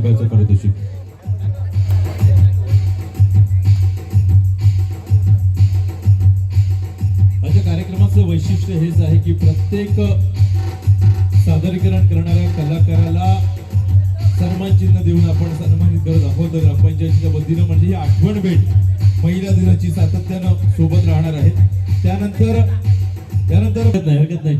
करत अशी माझ्या कार्यक्रमाचं वैशिष्ट्य हेच आहे की प्रत्येक सादरीकरण करणाऱ्या कलाकाराला सन्मान चिन्ह देऊन आपण सन्मानित करत आहोत. ग्रामपंचायतीच्या वतीनं म्हणजे ही आठवण भेट महिला दिनाची सातत्यानं सोबत राहणार आहेत. त्यानंतर त्यानंतर हरकत नाही.